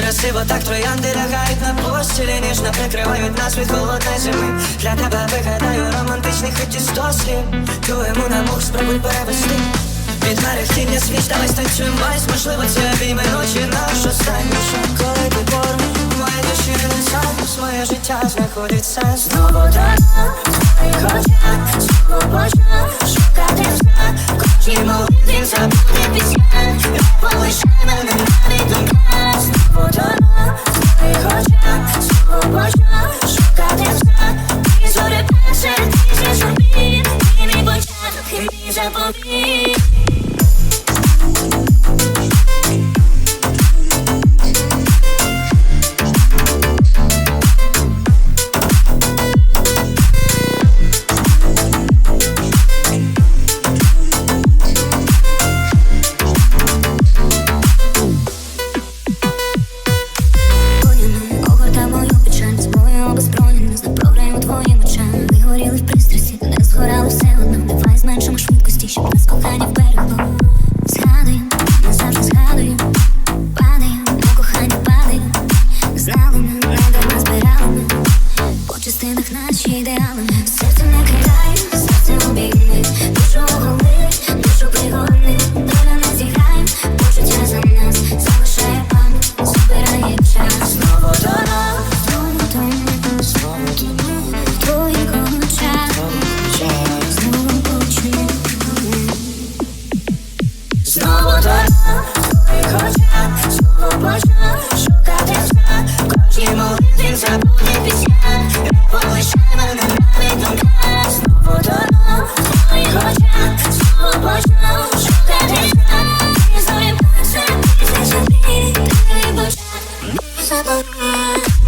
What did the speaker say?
Красиво так троянди лягають на постілі Ніжно прикривають нас від холодної зими. Для тебе вигадаю романтичний хит із сто слів Ту на мух спробуй перевести. Від мерехтіння свіч, давай станцюємо вальс. Можливо, це обійме ночі наш останній шаг Коли ти поруч, моє душі ренесанс Моє життя знаходить сенс. Знову твоїх очах Знову почав шукати знак. Кожній молитві забути пісня Не полишай мене deixa por mim. Шукати знак Кожній молитві забути Bye.